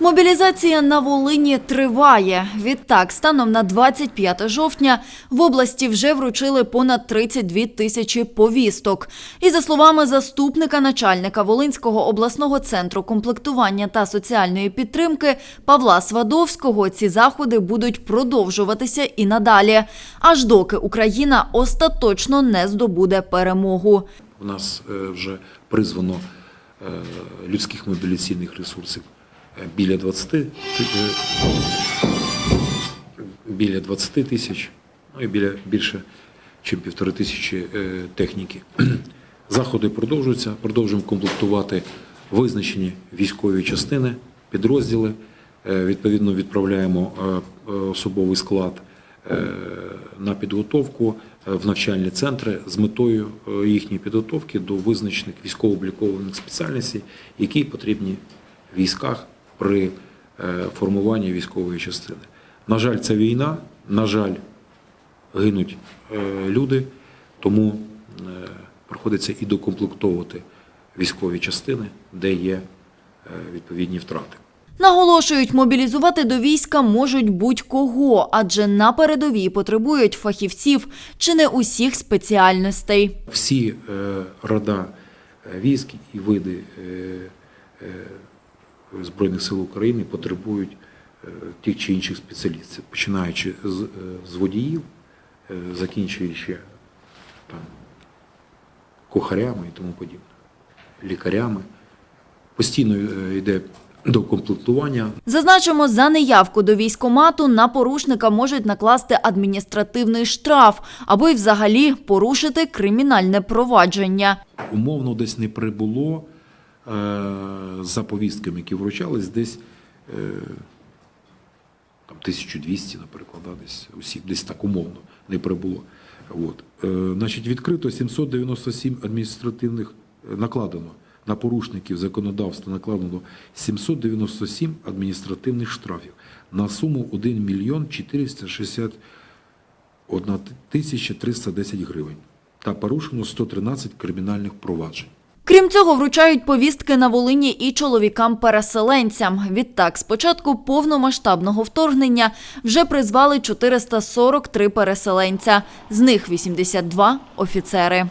Мобілізація на Волині триває. Відтак, станом на 25 жовтня в області вже вручили понад 32 тисячі повісток. І за словами заступника начальника Волинського обласного центру комплектування та соціальної підтримки Павла Свадовського, ці заходи будуть продовжуватися і надалі, аж доки Україна остаточно не здобуде перемогу. У нас е, вже призвано е, людських мобілізаційних ресурсів біля 20, е, біля 20 тисяч, ну і біля більше, ніж півтори тисячі е, техніки. Заходи продовжуються, продовжуємо комплектувати визначені військові частини, підрозділи. Е, Відповідно, відправляємо особовий склад на підготовку в навчальні центри з метою їхньої підготовки до визначених військово-облікованих спеціальностей, які потрібні в військах при е, формуванні військової частини. На жаль, це війна, на жаль, гинуть е, люди, тому е, приходиться і докомплектовувати військові частини, де є відповідні втрати. Наголошують, мобілізувати до війська можуть будь-кого, адже на передовій потребують фахівців чи не усіх спеціальностей. всі рода військ і види Збройних сил України потребують е, тих чи інших спеціалістів, починаючи з, е, з водіїв, е, закінчуючи там, кухарями і тому подібне, лікарями. Постійно е, йде докомплектування. Зазначимо, за неявку до військомату на порушника можуть накласти адміністративний штраф або й взагалі порушити кримінальне провадження. умовно десь не прибуло е, за повістками, які вручались, десь е, там, 1200, наприклад, десь усіх, десь так умовно не прибуло. От. Е, значить, відкрито 797 адміністративних е, накладено на порушників законодавства накладено 797 адміністративних штрафів на суму 1 мільйон 461 тисяча 310 гривень та порушено 113 кримінальних проваджень. Крім цього, вручають повістки на Волині і чоловікам-переселенцям. Відтак, з початку повномасштабного вторгнення вже призвали 443 переселенця, з них 82 – офіцери.